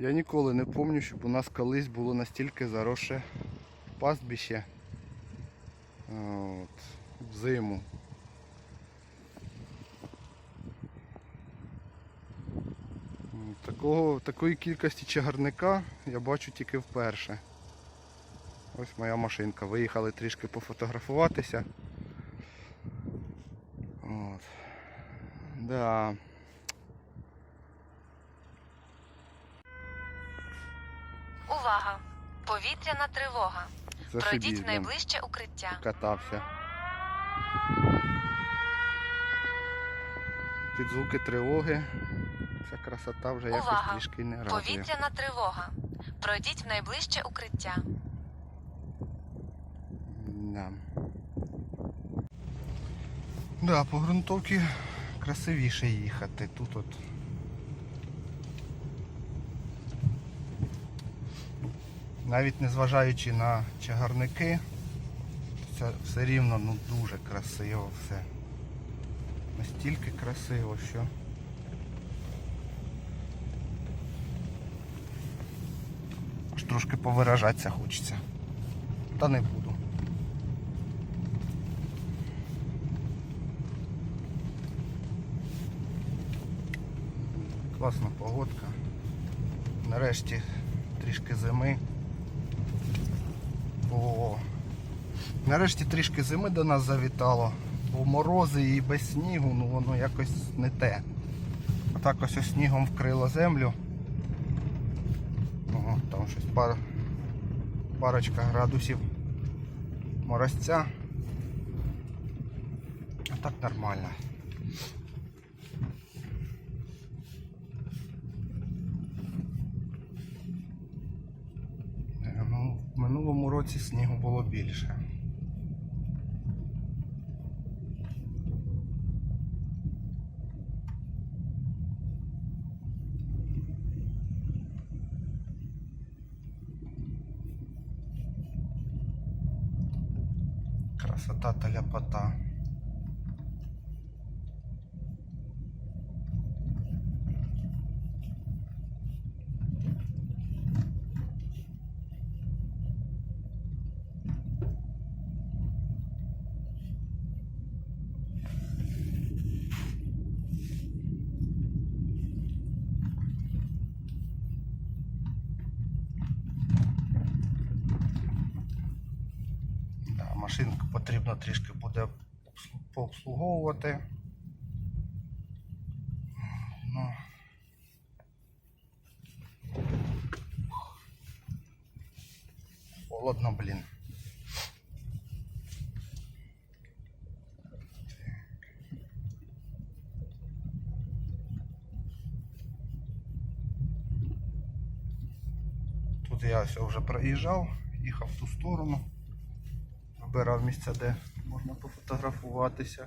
Я ніколи не пам'ятаю, щоб у нас колись було настільки заросше пастбище от, взиму. Такого, такої кількості чагарника я бачу тільки вперше. Ось моя машинка. Виїхали трішки пофотографуватися. От. Да. Увага! Повітряна тривога. Пройдіть в найближче укриття. катався. Під звуки тривоги. Ця красота вже якось трішки не радує. Повітряна тривога. Пройдіть в найближче укриття. Да. Да, по ґрунтовці красивіше їхати. Тут от. Навіть незважаючи на чагарники, це все рівно ну, дуже красиво все. Настільки красиво, що. Аж трошки повиражатися хочеться. Та не буду. Класна погодка. Нарешті трішки зими. О, нарешті трішки зими до нас завітало. Бо морози і без снігу, ну воно якось не те. А так ось ось снігом вкрило землю. О, там щось пар... парочка градусів морозця. А так нормально. Е, Ну, минулому році снігу було більше. Красота та ляпота. Да, машинку потрібно трішки буде обслу- пообслуговувати. Ну. Холодно, блін. Тут я все вже проїжджав, їхав в ту сторону. Вибирав місця, де можна пофотографуватися.